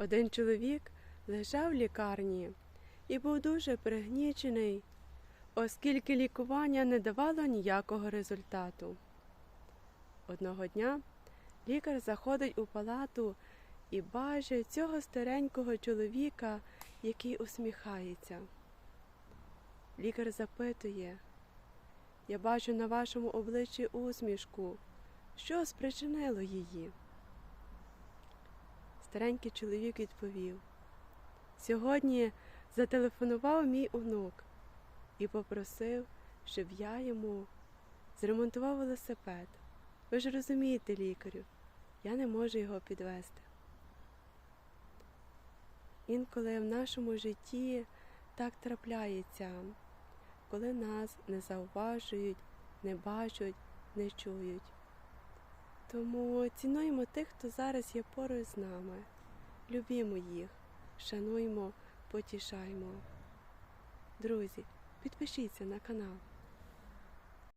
Один чоловік лежав в лікарні і був дуже пригнічений, оскільки лікування не давало ніякого результату. Одного дня лікар заходить у палату і бачить цього старенького чоловіка, який усміхається. Лікар запитує, я бачу на вашому обличчі усмішку. Що спричинило її? Старенький чоловік відповів. Сьогодні зателефонував мій онук і попросив, щоб я йому зремонтував велосипед. Ви ж розумієте, лікарю, я не можу його підвести. Інколи в нашому житті так трапляється, коли нас не зауважують, не бачать, не чують. Тому цінуємо тих, хто зараз є поруч з нами. Любімо їх, шануємо, потішаймо. Друзі, підпишіться на канал.